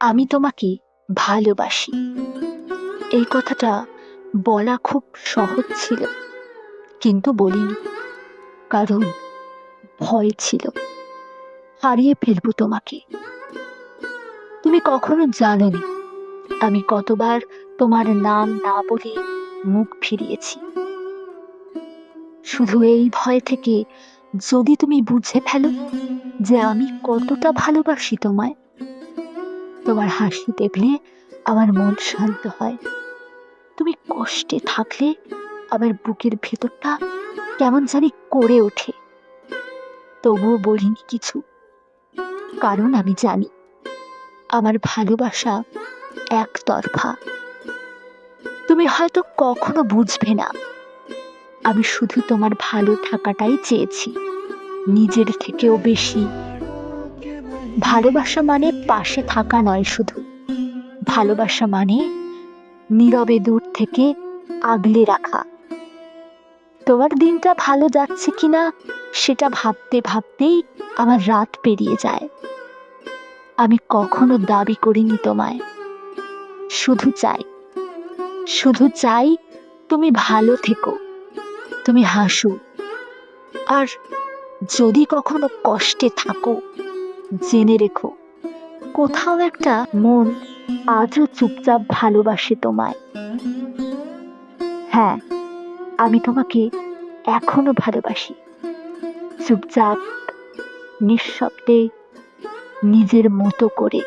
আমি তোমাকে ভালোবাসি। এই কথাটা বলা খুব সহজ ছিল, কিন্তু বলিনি, কারণ ভয় ছিল। হারিয়ে ফেলব তোমাকে। তুমি কখনো জানোনি, আমি কতবার তোমার নাম না বলে মুখ ফিরিয়েছি। শুধু এই ভয় থেকে যদি তুমি বুঝে ফেলো যে আমি কতটা ভালোবাসি তোমায় তোমার হাসি দেখলে আমার মন শান্ত হয়। তুমি কষ্টে থাকলে আমার বুকের ভেতরটা কেমন জানি করে ওঠে। তবুও বলিনি কিছু, কারণ আমি জানি আমার ভালোবাসা একতরফা। তুমি হয়তো কখনো বুঝবে না, আমি শুধু তোমার ভালো থাকাটাই চেয়েছি, নিজের থেকেও বেশি। ভালোবাসা মানে পাশে থাকা নয় শুধু। ভালোবাসা মানে নীরবে দূর থেকে আগলে রাখা। তোমার দিনটা ভালো যাচ্ছে কিনা সেটা ভাবতে ভাবতেই আমার রাত পেরিয়ে যায়। আমি কখনো দাবি করিনি তোমায়। শুধু চাই। শুধু চাই তুমি ভালো থেকো। তুমি হাসো। আর যদি কখনো কষ্টে থাকো জেনে রেখো, কোথাও একটা মন আজও চুপচাপ ভালোবাসে তোমায়। হ্যাঁ আমি তোমাকে এখনও ভালোবাসি। চুপচাপ, নিঃশব্দে নিজের মতো করে।